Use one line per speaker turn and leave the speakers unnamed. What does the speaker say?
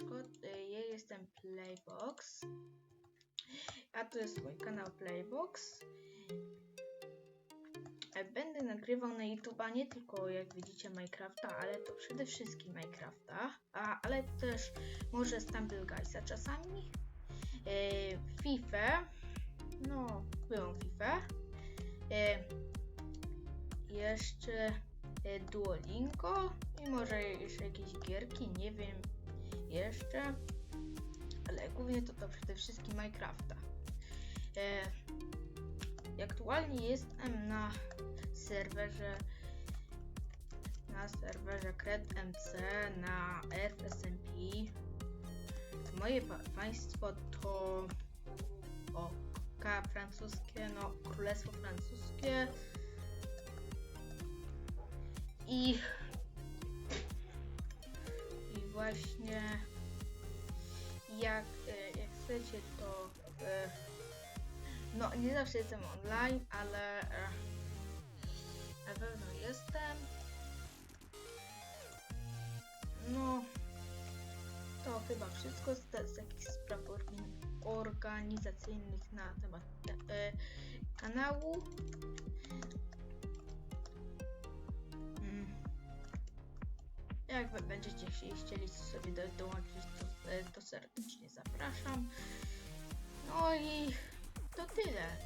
y, ja jestem Playbox, a to jest mój kanał Playbox. E, Będę nagrywał na YouTube'a nie tylko jak widzicie Minecrafta, ale to przede wszystkim Minecrafta, a, ale też może Stumble Guysa czasami, e, FIFA, no byłą FIFA, e, jeszcze Duolingo i może jeszcze jakieś gierki, nie wiem jeszcze, ale głównie to, to przede wszystkim Minecrafta. E, aktualnie jestem na serwerze na serwerze CredMC na FSMP. Moje pa państwo to o, K francuskie, no Królestwo Francuskie i właśnie jak, e, jak chcecie to e, no nie zawsze jestem online, ale e, na pewno jestem. No to chyba wszystko z, z jakichś spraw organizacyjnych na temat e, kanału Jak będziecie chcieli sobie do, dołączyć, to, e, to serdecznie zapraszam. No i to tyle.